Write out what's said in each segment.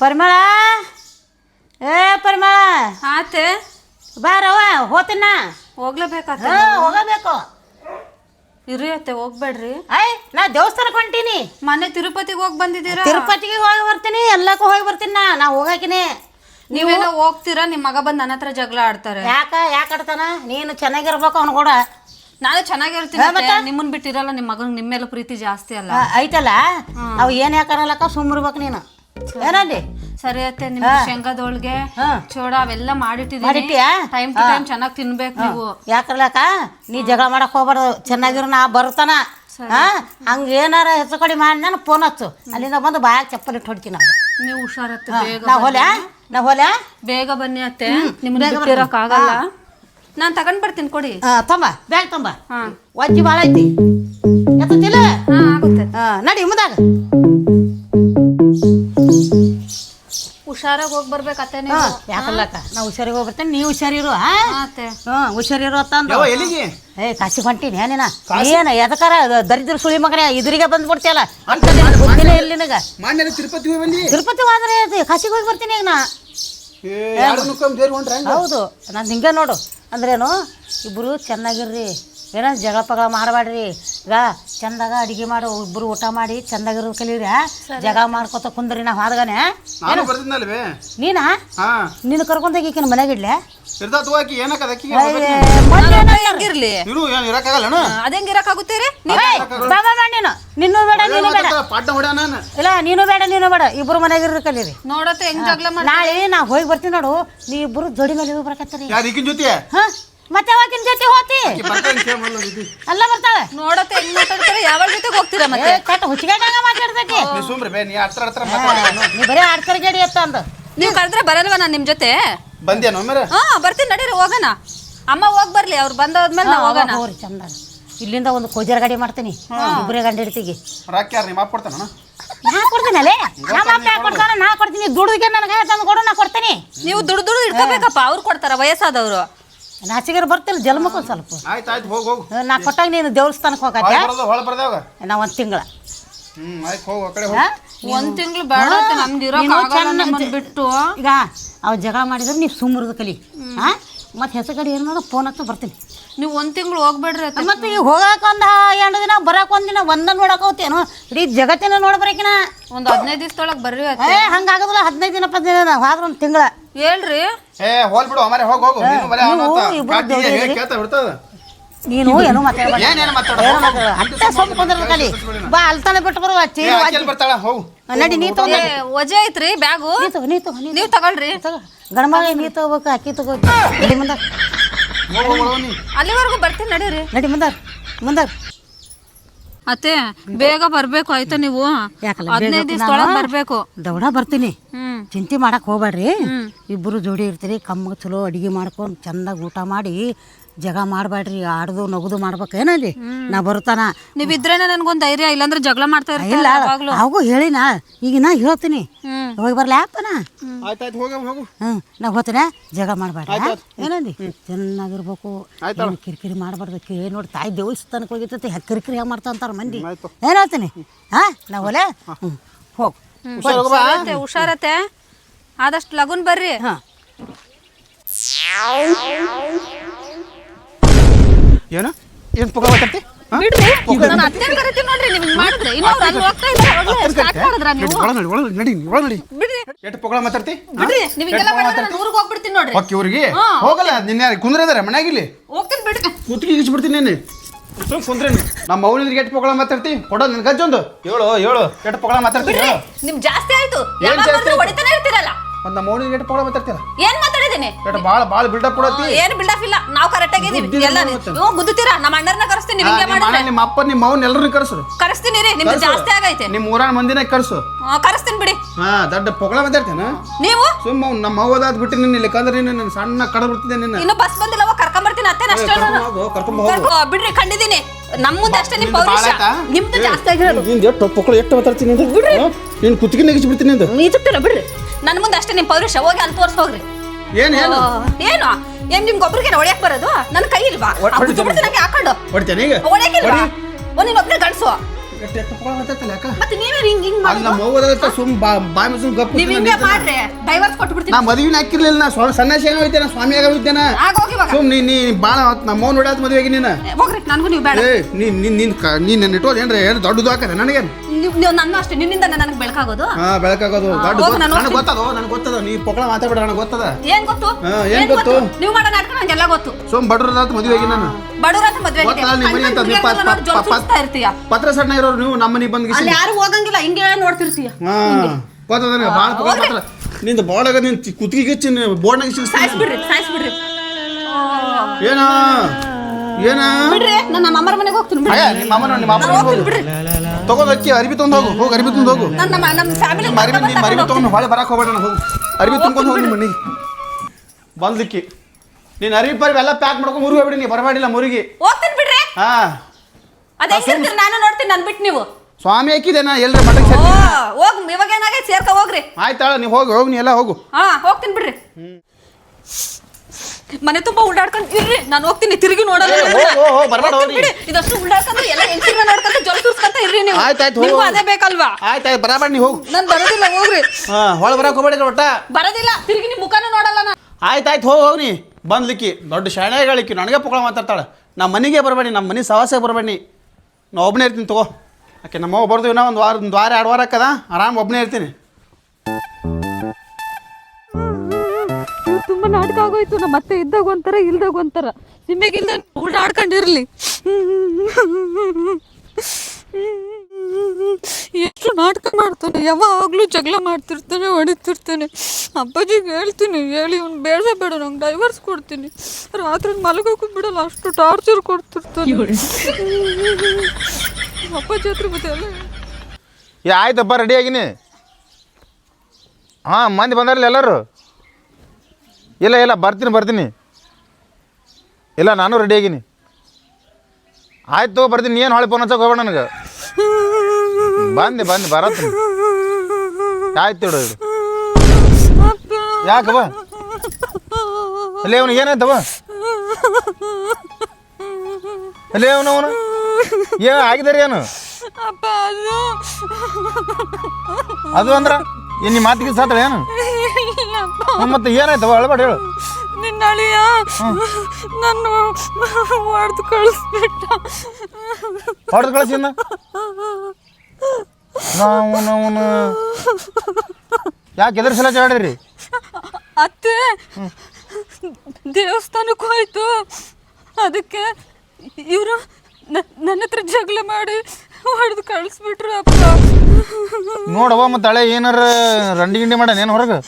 ಪರಿಮಳ? ಏ ಪರಿಮಳ? ಆತ? ಬಾರವ್ವ ಹೋತಿನ? ಹೋಗ್ಲೇಬೇಕಾತ ಹೋಗಬೇಕು. ಇರಿ ಅತ್ತೆ ಹೋಗ್ಬೇಡ್ರಿ. ಐ ನಾ ದೇವಸ್ಥಾನಕ್ಕೆ ಹೊಂಟೀನಿ. ಮೊನ್ನೆ ತಿರುಪತಿಗೆ ಹೋಗಿ ಬಂದಿದ್ದೀರಾ? ತಿರುಪತಿಗೆ ಹೋಗಿ ಬರ್ತೀನಿ ಎಲ್ಲಕ್ಕೂ ಹೋಗಿ ಬರ್ತೀನಿ ನಾ. ನಾ ಹೋಗಾಕಿನಿ. ನೀವೇನೋ ಹೋಗ್ತೀರಾ? ನಿಮ್ ಮಗ ಬಂದ್ ನನ್ನ ಹತ್ರ ಜಗಳ ಆಡ್ತಾರೆ. ಯಾಕ? ಯಾಕೆ ಆಡ್ತಾನ? ನೀನು ಚೆನ್ನಾಗಿರ್ಬೇಕು ಅವ್ನು ಕೂಡ. ನಾನು ಚೆನ್ನಾಗಿರ್ತೀನಿ. ನಿಮ್ಮನ್ ಬಿಟ್ಟಿರಲ್ಲ ನಿಮ್ ಮಗನ್ ನಿಮ್ಮ ಮೇಲೆ ಪ್ರೀತಿ ಜಾಸ್ತಿ ಅಲ್ಲ. ಆ, ಐತಲ್ಲ ಅವು ಏನು ಯಾಕನ್ನಲಕ್ಕ ಸುಮ್ಮಿರ್ಬೇಕು ನೀನು. ಏನಂದಿ? ಸರಿ ಅತ್ತೆ ನಿಮ್ ಶೇಂಗಾದೊಳಗೆ ಹಾ. ಚೋಡ ಅವೆಲ್ಲ ಮಾಡಿಟ್ಟಿದ್ದೀನಿ? ಟೈಮ್ ಟು ಟೈಮ್ ಚೆನ್ನಾಗಿ ತಿನ್ಬೇಕು ನೀವು. ಯಾಕರ್ಲಕ್ಕ ನೀ ಜಗಳ ಮಾಡಕ್ ಹೋಗ್ಬಾರ್ದು. ಚೆನ್ನಾಗಿರು ನಾ ಬರ್ತಾನ. ಹಾ ಹಂಗ ಏನಾರ ಹೆಚ್ಚು ಕಡಿಮೆ ಮಾಡಿ ನಾನು ಫೋನ್ ಹಚ್ಚು. ಅಲ್ಲಿಂದ ಬಂದು ಬಾಯಾಗ ಚಪ್ಪಲಿ ಇಟ್ಟು ಹೊಡ್ತೀನಿ ನಾವು ನೀವು ಹುಷಾರತ್ತೆ ಬೇಗ ನಾ ಹೋಲ್ಯಾ? ನಾ ಹೋಲ್ಯಾ? ಬೇಗ ಬನ್ನಿ ಅತ್ತೆ. ಬಿಟ್ಟಿರಕ್ ಆಗಲ್ಲ ನಾನ್ ತಗೊಂಡ್ ಬರ್ತೀನಿ ಕೊಡಿ. ಆ, ಬೇಗ ಬ್ಯಾಗ್ ತಂಬ ಹಾ. ಒಜ್ಜಿ ಭಾಳ ಐತಿ. ಎತ್ತತಿಲ್ಲ ಹಾ ಆಗುತ್ತೆ. ಆ, ನಡಿ ಮುಂದಾಗ. ಹುಷಾರಾಗಿ ಹೋಗಿ ಬರ್ಬೇಕತ್ತೆ ಹಾ ನೀವು? ಯಾಕಲ್ಲಕ್ಕ ನಾ ಹುಷಾರಿಗೆ ಹೋಗ್ಬರ್ತೇನೆ ನೀ ಹುಷಾರಿರು ಹಾ? ಹಾ, ಅತ್ತೆ. ಹ್ಞೂ ಹುಷಾರಿರು ಅಂತಂದು ಯಾವ ಎಲ್ಲಿಗೆ? ಏ ಕಾಶಿ ಹೊಂಟೀನಿ ಏನಿನ ಏನು ಎದಕಾರ ದರಿದ್ರ ಸುಳಿ ಮಗನೇ ಇದ್ರಿಗೆ ಬಂದ್ಬಿಡ್ತಿಯಲ್ಲ? ಅಂತ ಬುದ್ಧಿನೇ ಇಲ್ಲ ನಿನಗ. ಮಾನ್ಯರ ತಿರುಪತಿ ಹೋಗಿ ಬಂದಿ? ತಿರುಪತಿ ಹೋದ್ರೆ ಕಾಶಿಗೆ ಹೋಗಿ ಬರ್ತೀನಿ ಈಗ ನಾ. ಏ ಎರಡು ನುಕ್ಕಮ್ ಸೇರಿ ಹೊಂಟ್ರ ಹೌದು ನಾನು ಹಿಂಗೆ ನೋಡು. ಅಂದ್ರೇನು ಇಬ್ಬರು ಚೆನ್ನಾಗಿರ್ರಿ. ಏನೋ ಜಗಳ ಪಗಳ ಮಾಡಬೇಡ್ರಿ ಈಗ ಚಂದಾಗ ಅಡಿಗೆ ಮಾಡು ಇಬ್ಬರು ಊಟ ಮಾಡಿ ಚಂದಾಗಿರೋ ಕಲೀರಿ ಜಗಳ ಮಾಡ್ಕೊತ ಕುಂದ್ರಿ ನಾ ಹಾದಗನೆ. ನಾನು ಬರ್ತಿದ್ನಲ್ವೇ? ನೀನಾ? ಹಾ. ನೀನು ಕರ್ಕೊಂಡೋಗಿ ಈಕಿನ ಮನೆಗೆ ಇಡ್ಲೆ? ಇರ್ತಾತ್ ಹೋಗಿ ಏನಕ್ಕದ ಅಕ್ಕಿಗೆ ಇರ್ಲಿ ಇರು ಏನು ಇರಕ್ಕಾಗಲ್ಲಣ ಅದೇಂಗ್ ಇರಕ್ಕಾಗುತ್ತೀರಿ ಬಾಬಾ ಮಾಡಿ ನೀನು? ನಿನ್ನೂ ಬೇಡ ನೀನು ಬೇಡ. ಪಾಠ ಹೊಡ್ಯ ನಾನು? ಇಲ್ಲ ನೀನು ಬೇಡ ನೀನು ಬೇಡ. ಇಬ್ರು ಮನೆಗೆ ಇರೋ ಕಲೀರಿ. ನೋಡತ್ತೆ ಹೆಂಗ್ ಜಗಳ ಮಾಡ ನಾಳೆ ನಾ ಹೋಗಿ ಬರ್ತೀನಿ ನೋಡು. ನೀ ಇಬ್ರು ಜೋಡಿ ಮೇಲೆ ಹೋಗಿ ಬರಕತ್ತೀರಿ. ಯಾರು ಈಗಿನ ಜೊತೆ? ಹಾ. ಮತ್ತೆ ಅವಾಗಿನ ಜೊತೆ ಹೋತಿ? ಅಲ್ಲ ಬರ್ತಾಳೆ? ನೋಡತ್ತೆ ಹೆಂಗ್ ಮಾತಾಡ್ತಾರೆ ಯಾವಾಗ ಜೊತೆಗೆ ಹೋಗ್ತೀರಾ ಮತ್ತೆ? ಕಟ್ ಹುಚ್ಚಿಗೆ ಮಾತಾಡ್ತೈತಿ. ನೀ ಸುಮ್ರಿ ಬೇ ನೀ ಹತ್ರ ಹತ್ರ ಮಾತಾಡೋನು ನೀ ಬರೀ ಆಡ್ತಾರ ಗಡಿ ಎತ್ತ ಅಂದ. ನೀವ್ ಕರೆದ್ರೆ ಬರಲ್ವಾ ನಾನು ನಿಮ್ ಜೊತೆ? ಬಂದ್ಯಾನ ಒಮ್ಮೆರ? ಹಾ ಬರ್ತೀನಿ ನಡೀರಿ ಹೋಗೋಣ. ಅಮ್ಮ ಹೋಗ್ ಬರ್ಲಿ ಅವ್ರು ಬಂದೋದ್ಮೇಲೆ ನಾವು ಹೋಗೋಣ. ಹೋಗ್ರಿ ಚಂದ. ಇಲ್ಲಿಂದ ಒಂದು ಕೋಜರ ಗಾಡಿ ಮಾಡ್ತೀನಿ. ಇಬ್ಬರೇ ಗಂಡ ಹಿಡ್ತಿಗೆ ರಾಕ್ ಯಾರು ನಿಮ್ಮ ಕೊಡ್ತಾನ ನಾ ಕೊಡ್ತೀನಲ್ಲೇ? ನಮ್ಮ ಅಪ್ಪ ಯಾಕೆ ಕೊಡ್ತಾನ? ನಾ ಕೊಡ್ತೀನಿ. ದುಡ್ಡಿಗೆ ನನಗೆ ತಂದು ಕೊಡು ನಾ ಕೊಡ್ತೀನಿ. ನೀವು ದುಡ್ಡು ದುಡ್ಡು ಇಟ್ಕೋಬೇಕಪ್ಪ ಅವ್ರು ಕೊಡ್ತಾರ ವಯಸ್ಸಾದವ್ರು. ನಾಚಿಗೆರ್ ಬರ್ತಿಲ್ಲ ಜಲ್ಮಕ್ಕೆ ಒಂದು ಸ್ವಲ್ಪ. ಆಯ್ತು ಆಯ್ತು ಹೋಗಿ ಹೋಗು. ನಾ ಕೊಟ್ಟಾಗ ನೀನು ದೇವಸ್ಥಾನಕ್ಕೆ ಹೋಗತ್ತೆ ಹೊಳ ನಾ ಒಂದು ತಿಂಗಳ. ಹ್ಮ್ ಆಯ್ತು ಹೋಗು ಆ ಕಡೆ ಹೋಗು. ಒಂದ್ ತಿಂಗಳು ಬೇಡ ನಮ್ಗೆ ಬಿಟ್ಟು. ಈಗ ಅವ್ ಜಗಳ ಮಾಡಿದ್ರೆ ನೀವು ಸುಮ್ರದ ಕಲಿ. ಹಾ? ಮತ್ತೆ ಹೆಸರು ಕಡೆ ಏನು ಮಾಡೋದು ಫೋನ್ ಹಚ್ಚು ಬರ್ತೀನಿ. ನೀವು ಒಂದು ತಿಂಗಳು ಹೋಗ್ಬೇಡ್ರಿ ಅತ್ತೆ. ಮತ್ತೆ ಈಗ ಹೋಗಾಕ ಒಂದು ಎರಡು ದಿನ ಬರಕ್ಕೆ ಒಂದು ದಿನ ಒಂದ ನೋಡಕ್ಕೆ ಹೋಗ್ತೇನು ಇಡೀ ಜಗತ್ತಿನ ನೋಡ್ಬರಕಿನ? ಒಂದು ಹದಿನೈದು ದಿವಸದೊಳಗೆ ಬರ್ರಿ ಅತ್ತೆ. ಏ ಹಂಗಾಗದಲ್ಲ ಹದಿನೈದು ದಿನ ಪದಿನೈದು ದಿನ ಹೋದ್ರ ಒಂದು ತಿಂಗಳ. ಹೇಳ್ರಿ. ಏ ಹೋಲ್ ಬಿಡು ಅಮಾರೆ ಹೋಗಿ ಹೋಗು. ನೀನು ಬರೀ ನೀವು ಅವನ ಇಬ್ರು ಜೋಡಿ ಕೇಳ್ತಾ ಬಿಡ್ತದ ನೀನು ಏನು ಮಾತಾಡ್ಬೇಡ. ಏನೇನು ಮಾತಾಡೋ ಏನು ಮಾತಾಡ ಅಂತ ಸ್ವಲ್ಪ ಕುಂದ್ರ ಕಲಿ ಬಾ ಅಲ್ತಾನೆ ಬಿಟ್ಟು ಬರುವ ಏ ಆಕೆಲ್ ಬರ್ತಾಳ? ಹೋಗು. ನಡಿ ನೀ ತಗೋ. ಏ, ವಜೆ ಐತ್ರಿ ಬ್ಯಾಗು? ನೀ ತಗೋ ನೀ ತಗೋ ನೀ ನೀವ್ ತಗೊಳ್ರಿ. ತಗೋ ಗಣಮಗ ನೀ ತಗೋಬೇಕು ಅಕ್ಕಿ ತಗೋ ನಡಿ ಮುಂದ. ಹೋಗು ಹೋಗು ನೀ. ಅಲ್ಲಿವರೆಗೂ ಬರ್ತೀನಿ ನಡೀರಿ ನಡಿ ಮುಂದ. ಮುಂದ. ಅತ್ತೆ ಬೇಗ ಬರ್ಬೇಕು ಆಯ್ತಾ ನೀವು? ಯಾಕಲ್ಲ ಹದಿನೈದು ದಿವಸದೊಳಗೆ ಬರ್ಬೇಕು. ದೌಡ ಬರ್ತೀನಿ. ಚಿಂತೆ ಮಾಡಕ್ ಹೋಗ್ಬೇಡ್ರಿ. ಇಬ್ರು ಜೋಡಿ ಇರ್ತೀರಿ ಕಮ್ಮಗೆ ಚಲೋ ಅಡಿಗೆ ಮಾಡ್ಕೊಂಡು ಚಂದಾಗಿ ಊಟ ಮಾಡಿ ಜಗ ಮಾಡಬೇಡ್ರಿ ನಗದು ನಗುದು ಮಾಡ್ಬೇಕೇನಲ್ಲಿ ನಾ ಬರ್ತಾನ ನೀವಿದ್ರೇನೆ ನನ್ಗೊಂದು ಧೈರ್ಯ ಇಲ್ಲಾಂದ್ರೆ ಜಗಳ ಮಾಡ್ತಾ ಇಲ್ಲ ಅವಾಗೂ ಹೇಳಿನ ಈಗ ನಾ ಹೇಳ್ತೀನಿ. ಹೋಗಿ ಬರ್ಲ ಹ್ಞೂ ನಾ? ಹೋಗ್ತೀನಿ. ಜಗ ಮಾಡಬೇಡ ಏನಂದಿ ಚೆನ್ನಾಗಿರ್ಬೇಕು. ಏನು ಕಿರಿಕಿರಿ ಮಾಡಬಾರ್ದು ನೋಡಿ ತಾಯಿ ದೇವಸ್ಥಾನಕ್ಕೆ ಹೋಗಿರ್ತೈತಿ. ಹ್ಯಾ ಕಿರಿಕಿರಿ ಹೆಂಗೆ ಮಾಡ್ತಾ ಅಂತಾರೆ ಮಂದಿ. ಏನು ಹೇಳ್ತೀನಿ? ಹಾ ನಾ ಒಲೆ ಹ್ಞೂ ಹೋಗು. ಹುಷಾರತ್ತೆ ಹುಷಾರತ್ತೆ ಆದಷ್ಟು ಲಗುನ್ ಬರ್ರಿ. ಹಾಂ. ಏನು? ಏನು ಪುಗ ಮಾತಾಡ್ತಿ? ಹೋಗ್ಬಿಡ್ತೀನಿ ಹೋಗಲ್ಲ ನಿನ್ನ ಕುಂದ್ರದಾರೆ ಮನ್ಯಾಗಿಲ್ಲಿ ಕುತ್ತಿಗೆ ನೀನು ಕುಂದ್ರೇನು. ನಮ್ಮ ಮೌನಿಗೆ ಎಷ್ಟು ಪುಗಳ ಮಾತಾಡ್ತಿ? ಕೊಡೋ ನಿನ್ ಗಜ್ಜೊಂದು ಹೇಳು ಹೇಳು. ಎಟ್ ಪುಗಳ ಮಾತಾಡ್ತಿ ಹೇಳು. ನಿಮ್ ಜಾಸ್ತಿ ಆಯ್ತು. ಏನ್ ಜಾಸ್ತಿ ಬಂದ್ರು ಆಯ್ತು? ಹೊಡಿತಾನೆ ಇರ್ತೀರಲ್ಲ. ಒಂದು ನಮ್ಮ ಮೌನಿಗೆ ಎಟ್ ಪುಗಳ ಮಾತಾಡ್ತೀರ ಏನ್ ಮಾತಾಡಿದೀನಿ ಬಾಳ ಭಾಳ ಬಿಲ್ಡಪ್ ಕೊಡತ್ತಿ. ಏನ್ ಬಿಲ್ಡಪ್ ಇಲ್ಲ. ನಾವು ಕರೆಕ್ಟ್ ಗುದ್ದಿಲ್ಲ ಎಲ್ಲ. ನೀವು ಗುದ್ದುತ್ತೀರಾ? ನಮ್ಮ ಅಣ್ಣರನ್ನ ಕರೆಸ್ತೀನಿ ನೀವು ಮಾಡಿ ನಿಮ್ಮ ಅಪ್ಪ ನಿಮ್ಮ ಮೌನ್ ಎಲ್ಲರನ್ನ ಕರ್ಸು. ಕರೆಸ್ತೀನಿ ರೀ ನಿಮ್ಗೆ ಜಾಸ್ತಿ ಆಗೈತೆ. ನಿಮ್ಮ ಊರಾನ ಮಂದಿನ ಕರ್ಸು. ಆ, ಕರೆಸ್ತೀನಿ ಬಿಡಿ. ಹಾ ದೊಡ್ಡ ಪೊಗಳ ಮಾತಾಡ್ತೇನ ನೀವು? ಸುಮ್ಮ ಅವ್ನ್ ನಮ್ಮ ಅವ್ವದಾದ್ ಬಿಟ್ಟು ನಿನ್ನ ಇಲ್ಲಿ ಕಂದ್ರೆ ನಿನ್ನ ಸಣ್ಣ ಕಡ ಬಿಡ್ತಿದ್ದೆ ನಿನ್ನ. ಇನ್ನು ಬಸ್ ಬಂದಿಲ್ಲ ಅವ ಕರ್ಕೊಂಡ್ ಬರ್ತೀನಿ ಅತ್ತೆ ಅಷ್ಟೇ ಬಿಡ್ರಿ ಖಂಡಿದೀನಿ ನಮ್ಮ ಮುಂದೆ ಅಷ್ಟೇ ನಿಮ್ಮ ಪೌರುಷ. ನಿಮ್ದು ಜಾಸ್ತಿ ಆಗಿರೋದು ನಿಂದು ಎಷ್ಟು ಪೊಕ್ಕಳು ಎಷ್ಟು ಮಾತಾಡ್ತೀನಿ ನೀನು ಕುತ್ತಿಗೆ ನೆಗಿಸಿ ಬಿಡ್ತೀನಿ ಅಂತ ನೀ ಬಿಡ್ರಿ. ನನ್ ಮುಂದೆ ಅಷ್ಟೇ ನಿಮ್ಮ ಪೌರುಷ. ಹೋಗಿ ಅಲ್ಲಿ ತೋರಿಸ್ ಹೋಗ್ರಿ. ಏನ್ ಏನು ಏನು? ಏನ್ ನಿಮ್ಗೆ ಒಬ್ರಿಗೆ ಹೊಡ್ಯಕ್ ಬರೋದು? ನನ್ನ ಕೈ ಇಲ್ವಾ? ಹೊಡ್- ಹೊಡಿತೀನಿ. ಬಿಡ್ತೀನಿ ಹಾಕೊಂಡು. ಹೊಡಿತೇನೆ ಈಗ. ಹೊಡ್ಯಕ್ಕಿಲ್ವಾ ಒಂದ್ ನೀನ್ ಒಬ್ನೇ ಗಂಡ್ಸು. ಮತ್ತೆ ನೀವೇ ಹಿಂಗ್ ಹಿಂಗ್ ಅಲ್ಲಿ ನಮ್ಮ ಸುಮ್ ಬಾ ಬಾಯಿ ಮುಸುಮ್ ಗಪ್ ನೀವ್ ಹಿಂಗೆ ಮಾಡ್ರಿ. ಡೈವರ್ಸ್ ಕೊಟ್ಟು ಬಿಡ್ತೀನಿ ನಾ ಮದುವಿನ ಹಾಕಿರ್ಲಿಲ್ಲ ನಾ ಸ್ವ- ಸನ್ಯಾಸಿ ಏನೋ ಹೋಯ್ತೇನೆ ಸ್ವಾಮಿ ಆಗೋಯ್ತೇನ ಆಗ ಹೋಗಿ ಇವಾಗ. ಸುಮ್ ನೀ ನೀ ಭಾಳ ನಮ್ಮ ಅವ್ವ ನೋಡಾತ್ ಮದುವೆಗೆ ನೀನು. ಹೋಗ್ರಿ ನನ್ಗೂ ನೀವು ಬೇಡ. ಏ ನೀನ್ ನಿನ್ನ ನಿನ್ ಕ- ನೀನ್ ಇಟ್ಟೋದು ಏನ್ರಿ? ಏನು ದೊಡ್ಡದು ಹಾಕದೆ ನನಗೆ ನೀವು ನೀವು ನನ್ನ ಅಷ್ಟೇ ನಿನ್ನಿಂದ ನನಗೆ ಬೆಳಕಾಗೋದು? ಹಾ ಬೆಳಕಾಗೋದು. ದೊಡ್ಡ ಹೋಗು, ನಾನು ನನಗೆ. ಗೊತ್ತದ ನನಗೆ ಗೊತ್ತದ. ನೀ ಪೊಕ್ಕಳ ಮಾತಾಡ್ಬೇಡ ನನಗೆ ಗೊತ್ತದ? ಏನ್ ಗೊತ್ತು? ಹಾ, ಏನ್ ಗೊತ್ತು? ನೀವು ಮಾಡೋ ನಾಟಕ ನಂಗೆಲ್ಲ ಗೊತ್ತು. ಸುಮ್ ಬಡ್ರದಾತ ಆಗಿ ನಾನು. ಬಡವ್ರ ಮದ್ವೆ ಆಗಿದೆ. ಗೊತ್ತಲ್ಲ ಅಂತ ಹಂಗಂತ ಪ- ಪ- ಸುರಿಸ್ತಾ ಇರ್ತೀಯ? ಪತ್ರ ಸಣ್ಣ ಇರೋರು ನೀವು ನಮ್ಮ ಮನೆಗೆ ಬಂದ್ ಅಲ್ಲಿ ಯಾರು ಹೋಗಂಗಿಲ್ಲ ಹಿಂಗೆ ನೋಡ್ತಿರ್ತೀಯ? ಹಾ ಗೊತ್ತದ ನನಗೆ ಭಾಳ ಪೊಕ್ಕಳ. ಮಾತ್ರ ನಿಂದು ಬಾಳಾಗ ನಿನ್ ಕುತ್ತಿಗೆ ಹೆಚ್ಚಿ ಬೋರ್ಡ್ನಾಗ ಸಿಗಿಸ್ತೀನಿ ಸಾಯಿಸ್ಬಿಡ್ರಿ ಸಾಯಿಸ್ಬಿಡ್ರಿ. ಏನಾ? ಏನಾ? ಬಿಡ್ರಿ ನಾನು ನಮ್ಮ ಅಮ್ಮರ ಮನೆಗೆ ಹೋಗ್ತೀನಿ ಬಿಡ್ರಿ. ಅಯ್ಯ, ನಿಮ್ಮ ಅಮ್ಮನ ನಿಮ್ಮ ಅಮ್ಮನ ನಾನು ಹೋಗ್ತೀನಿ ಹೋಗು. ಬಿಡ್ರಿ. ತಗೊಂಡ್ ಅಕ್ಕಿ ಅರಿಬಿ ತೊಗೊಂಡ್ ಹೋಗು. ಹೋಗಿ ಅರಿಬಿ ತೊಗೊಂಡ್ ಹೋಗು. ನಾನು ನಮ್ಮ ನಮ್ಮ ಫ್ಯಾಮಿಲಿ ನಿಮ್ಮ ಅರಿಬಿ ನಿಮ್ಮ ಅರಿಬಿ ತೊಗೊಂಡು ಹೊಳೆ ಬರಕ್ಕೆ ಹೋಗ್ಬೇಡ ಹೋಗು ಅರಿಬಿ ತುಂಬ್ಕೊಂಡು ಹೋಗಿ ನಿಮ್ಮ ಮನೆಗೆ ಬಂದ್ಲಿಕ್ಕಿ. ನೀನು ಅರಿವಿ ಪರಿಬಿ ಎಲ್ಲ ಪ್ಯಾಕ್ ಮಾಡ್ಕೊಂಡು ಮುರುಗಿ ಹೋಗ್ಬಿಡಿ ನೀ ಬರಬೇಡಿಲ್ಲ ಮುರುಗಿ. ಹೋಗ್ತೀನಿ ಬಿಡ್ರಿ. ಹಾ. ಅದೇ ಹೆಂಗಿರ್ತೀರಿ ನಾನು ನೋಡ್ತೀನಿ ನನ್ ಬಿಟ್ಟು ನೀವು. ಸ್ವಾಮಿ ಹಾಕಿದೆ ನಾ ಎಲ್ರಿ ಮಟನ್ ಹೋಗಿ ಸೇರಿ ಹೋಗ್ ಇವಾಗ ಏನಾಗೈತೆ ಸೇರ್ಕ ಹೋಗ್ರಿ. ಆಯ್ತಾಳ ನೀವು ಹೋಗಿ ಹೋಗಿ ನೀ ಎಲ್ಲ ಹೋಗು. ಹಾ ಹೋಗ್ತೀನಿ ಬಿಡ್ರಿ. ಮನೆ ತುಂಬಾ ಉಳ್ಳಾಡ್ಕೊಂಡು ಇರ್ರಿ ನಾನು ಹೋಗ್ತೀನಿ ತಿರುಗಿ ನೋಡಲ್ಲ. ಏ, ಹೋಗ್, ಹೋಗ್, ಹೋಗ್, ಬರ್ಬೇಡ, ಹೋಗ್ರಿ. ಬಿಡಿ. ಇದಷ್ಟು ಉಳ್ಳಾಡ್ಕೊಂಡು ಎಲ್ಲ ಹೆಂಚಿನ ನೋಡ್ಕೊಂಡು ಜೊಲ ಇರ್ರಿ ನೀವು. ಆಯ್ತ್ ಆಯ್ತ್, ಹೋಗ್, ನಿಮ್ಗೂ ಅದೇ ಬೇಕಲ್ವಾ? ಆಯ್ತು ಆಯ್ತು ಬರಾಬೇಡ ನೀ ಹೋಗು. ನಾನು ಬರೋದಿಲ್ಲ ಹೋಗ್ರಿ. ಹಾ ಹೊಳೆ ಬರಕ್ಕೆ ಹೋಗ್ಬೇಡಿ ಒಟ್ಟ. ಬರೋದಿಲ್ಲ ತಿರುಗಿ ನಿಮ್ಮ ಮುಖನೂ ನೋಡಲ್ಲ ನಾನು. ಆಯ್ತು ಆಯ್ತು ಹೋಗಿ ಹೋಗಿ ನೀ ಬಂದ್ಲಿಕ್ಕಿ ದೊಡ್ಡ ಶಾಣೆಗಳಿಕ್ಕಿ ನನಗೆ ಪುಕ್ಕಳ ಮಾತಾಡ್ತಾಳೆ. ನಮ್ಮ ಮನೆಗೆ ಬರಬೇಡಿ ನಮ್ಮ ಮನೆ ಸವಾಸಕ್ಕೆ ಬರಬೇಡಿ. ನಾ ಒಬ್ಬನೇ ಇರ್ತೀನಿ ತಗೋ. ಆಕೆ ನಮ್ಮ ಬರ್ದು ಇನ್ನೂ ಒಂದು ವಾರ ಒಂದು ವಾರ ಎರಡು ವಾರ ಆಕದ ಆರಾಮ್ ಒಬ್ಬನೇ ಇರ್ತೀನಿ. ನಾಟಕ ಆಗೋಯ್ತು ನಮ್ಮ ಮತ್ತೆ ಇದ್ದಾಗ ಒಂಥರ, ಇಲ್ದಾಗ ಒಂಥರ. ಸಿಂಬೆಗಿಲ್ಲ ಊಟ ಆಡ್ಕೊಂಡಿರ್ಲಿ. ಎಷ್ಟು ನಾಟಕ ಮಾಡ್ತಾನೆ, ಯಾವಾಗಲೂ ಜಗಳ ಮಾಡ್ತಿರ್ತಾನೆ, ಹೊಡಿತಿರ್ತಾನೆ. ಅಪ್ಪಾಜಿಗೆ ಹೇಳ್ತೀನಿ, ಹೇಳಿ, ಅವ್ನು ಬೇಡ ಬೇಡ, ನಂಗೆ ಡೈವರ್ಸ್ ಕೊಡ್ತೀನಿ. ರಾತ್ರಿ ಮಲಗೋಕ್ಕೂ ಬಿಡಲ್ಲ, ಅಷ್ಟು ಟಾರ್ಚರ್ ಕೊಡ್ತಿರ್ತಾನೆ. ಅಪ್ಪಾಜಿ ಹತ್ರ ಮತ್ತೆ ಎಲ್ಲ ಏ, ಆಯ್ತಪ್ಪ ರೆಡಿ ಆಗಿನಿ. ಹಾಂ, ಮಂದಿ ಬಂದಾರಲ್ಲ ಎಲ್ಲರೂ? ಇಲ್ಲ ಇಲ್ಲ ಬರ್ತೀನಿ ಬರ್ತೀನಿ. ಇಲ್ಲ ನಾನು ರೆಡಿ ಆಗೀನಿ. ಆಯ್ತು ಬರ್ತೀನಿ. ನೀನು ಹೊಳೆ ಫೋನ್ ಹಚ್ಚಕ್ಕೆ ಹೋಗೋಣ ನನಗೆ. ಬಂದೆ ಬಂದು ಬರತ್ತೀನಿ. ಆಯ್ತು ಇಡು ಇಡು. ಯಾಕವ ಅಲ್ಲೇ ಅವನು ಏನಾಯ್ತವ ಅಲ್ಲೇ ಅವನು ಅವನು? ಏನು ಆಗಿದಾರೆ ಏನು? ಅದು. ಅದು ಅಂದ್ರ ಏನು ನಿಮ್ಮ ಮಾತಿಗೆ ಸಾತ್ರ ಏನು? ಹ್ಮ್, ಮತ್ತೆ ಏನಾಯ್ತು? ಅಳ್ಬೇಡ ಹೇಳು. ನಿನ್ನ ಅಳಿಯ ನಾನು ಹೊಡೆದು ಕಳಿಸ್ಬಿಟ್ಟ. ಹೊಡೆದು ಕಳಿಸಿನ ನಾವು ನಾವು ಯಾಕೆ ಎದುರು ಸಲ ಜಾಡಿರಿ ಅತ್ತೆ ದೇವಸ್ಥಾನಕ್ಕೆ ಹೋಯ್ತು. ಅದಕ್ಕೆ ಇವರು ನನ್ನ ಹತ್ರ ಜಗಳ ಮಾಡಿ ಹೊಡೆದು ಕಳಿಸ್ಬಿಟ್ರು ಅಪ್ಪ. ನೋಡವ್ವ ಮತ್ತೆ ಹಳೆ ಏನಾರ ರಂಡಿ ಗಿಂಡಿ ಮಾಡ್ಯಾನ ಏನು ಹೊರಗೆ?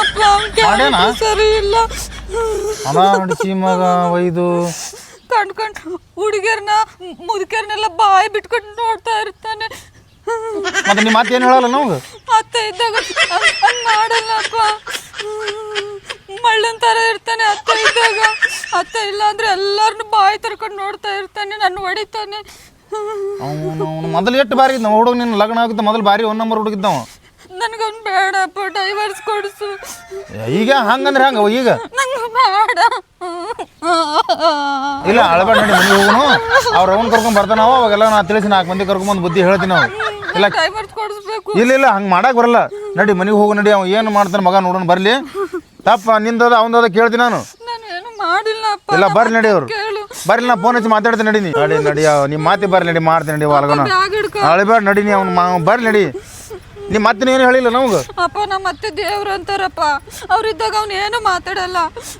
ಅಪ್ಪ ಅವ್ನ್ ಮಾಡ್ಯಾನ? character ಸರಿ ಇಲ್ಲ. ನಡಿಸಿ ಮಗ ಒಯ್ದು. ಕಂಡ್ಕೊಂಡು ಹುಡುಗಿಯರ್ನ ಮುದುಕಿಯರ್ನೆಲ್ಲ ಬಾಯಿ ಬಿಟ್ಕೊಂಡು ನೋಡ್ತಾ ಇರ್ತಾನೆ. ಮತ್ತೆ ನಿಮ್ಮ ಮಾತು ಏನು ಹೇಳಲ್ಲ ನಮ್ಗೆ ಅತ್ತೆ ಇದ್ದಾಗ ಹಂಗ್- ಹಂಗ್ ಮಾಡಲ್ಲಪ್ಪ ಮಳ್ಳನ್ ತರ ಇರ್ತಾನೆ ಅತ್ತೆ ಇದ್ದಾಗ. ಅತ್ತೆ ಇಲ್ಲ ಅಂದ್ರೆ ಎಲ್ಲಾರನ್ನು ಬಾಯಿ ತರ್ಕೊಂಡು ನೋಡ್ತಾ ಇರ್ತಾನೆ ನನ್ನ ಹೊಡಿತಾನೆ. ಅವನು ಮೊದಲು ಎಷ್ಟು ಬಾರಿ ಇದ್ದ ಹುಡುಗ ನಿನ್ನ ಲಗ್ನ ಆಗುತ್ತೆ ಮೊದಲು ಬಾರಿ ಒನ್ ನಂಬರ್ ಹುಡುಗಿದ್ದವ. ನನಗೊಂದು ಬೇಡಪ್ಪ ಡೈವರ್ಸ್ ಕೊಡಿಸು. ಈಗ ಹಂಗಂದ್ರೆ ಹಂಗ? ಈಗ? ನಂಗೆ ಬೇಡ. ಇಲ್ಲ ಅಳಬೇಡ ನೋಡಿ ಮನೆಗೆ ಹೋಗುನು. ಅವ್ರ ಅವನ್ ಕರ್ಕೊಂಡ್ ಬರ್ತಾನವ ಅವಾಗೆಲ್ಲ ನಾ ತಿಳಿಸಿ ನಾಲ್ಕು ಮಂದಿ ಕರ್ಕೊಂಬಂದು ಬುದ್ಧಿ ಹೇಳ್ತೀನಿ ನಾವು ಇಲ್ಲ ಡೈವರ್ಸ್ ಕೊಡಿಸ್ಬೇಕು. ಇಲ್ಲ ಇಲ್ಲ ಹಂಗೆ ಮಾಡಕ್ ಬರಲ್ಲ. ನಡಿ ಮನೆಗೆ ಹೋಗು ನಡಿ ಅವ ಏನು ಮಾಡ್ತಾನೆ ಮಗ ನೋಡೋಣ ಬರಲಿ. ತಪ್ಪ ನಿಂದದ ಅವನದ ಕೇಳ್ತೀನಿ ನಾನು. ನಾನು ಏನು ಮಾಡಿಲ್ಲಪ್ಪ ಇಲ್ಲ ಬರ್ರಿ ನಡಿ ಅವ್ರು. ಕೇಳು. ಬರ್ರಿ ನಾ ಫೋನ್ ಹಚ್ಚಿ ಮಾತಾಡ್ತೀನಿ ನಡಿ ನೀ. ನಡಿ ನಡಿ ನಿಮ್ಮ ಮಾತಿ ಬರ್ರಿ ನಡಿ ಮಾಡ್ತೀನಿ ನಡಿ ಬ್ಯಾಗ್ ಹಿಡ್ಕೊ. ಅಳಿಬೇಡ ನಡಿ ನೀ ಅವ್ನು ಬರ್ರಿ ನಡಿ. ನಿಮ್ಮ ಮತ್ತೆ ಏನು ಹೇಳಿಲ್ಲ ನಮ್ಗೆ? ಅಪ್ಪ ನಮ್ಮ ಮತ್ತೆ ದೇವ್ರು ಅಂತಾರಪ್ಪ. ಅವ್ರಿದ್ದಾಗ ಅವ್ನು ಏನು ಮಾತಾಡಲ್ಲ.